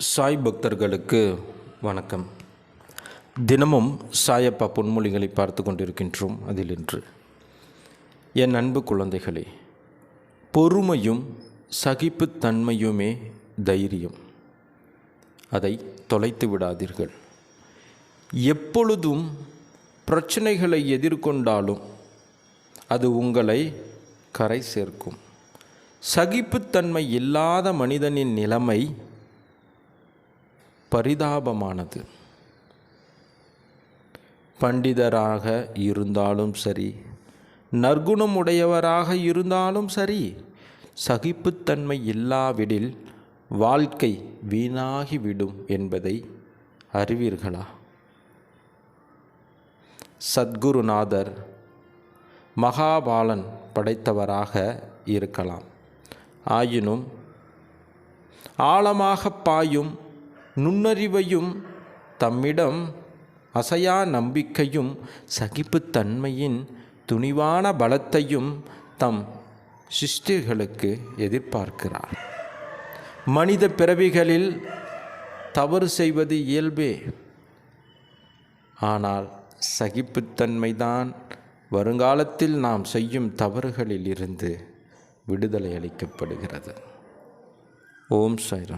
சாய் பக்தர்களுக்கு வணக்கம். தினமும் சாயப்பா பொன்மொழிகளை பார்த்து கொண்டிருக்கின்றோம் அதில் இன்று என் அன்பு குழந்தைகளே பொறுமையும் சகிப்புத்தன்மையுமே தைரியம். அதை தொலைத்து விடாதீர்கள். எப்பொழுதும் பிரச்சனைகளை எதிர்கொண்டாலும் அது உங்களை கரை சேர்க்கும். சகிப்புத்தன்மை இல்லாத மனிதனின் நிலைமை பரிதாபமானது. பண்டிதராக இருந்தாலும் சரி நற்குணமுடையவராக இருந்தாலும் சரி சகிப்புத்தன்மை இல்லாவிடில் வாழ்க்கை வீணாகிவிடும் என்பதை அறிவீர்களா? சத்குருநாதர் மகாபாலன் படைத்தவராக இருக்கலாம். ஆயினும் ஆழமாக பாயும் நுண்ணறிவையும் தம்மிடம் அசையா நம்பிக்கையும் சகிப்புத்தன்மையின் துணிவான பலத்தையும் தம் சிஷ்டிகளுக்கு எதிர்பார்க்கிறார். மனித பிறவிகளில் தவறு செய்வது இயல்பே. ஆனால் சகிப்புத்தன்மைதான் வருங்காலத்தில் நாம் செய்யும் தவறுகளில் இருந்து விடுதலை அளிக்கப்படுகிறது. ஓம் சாய்ராம்.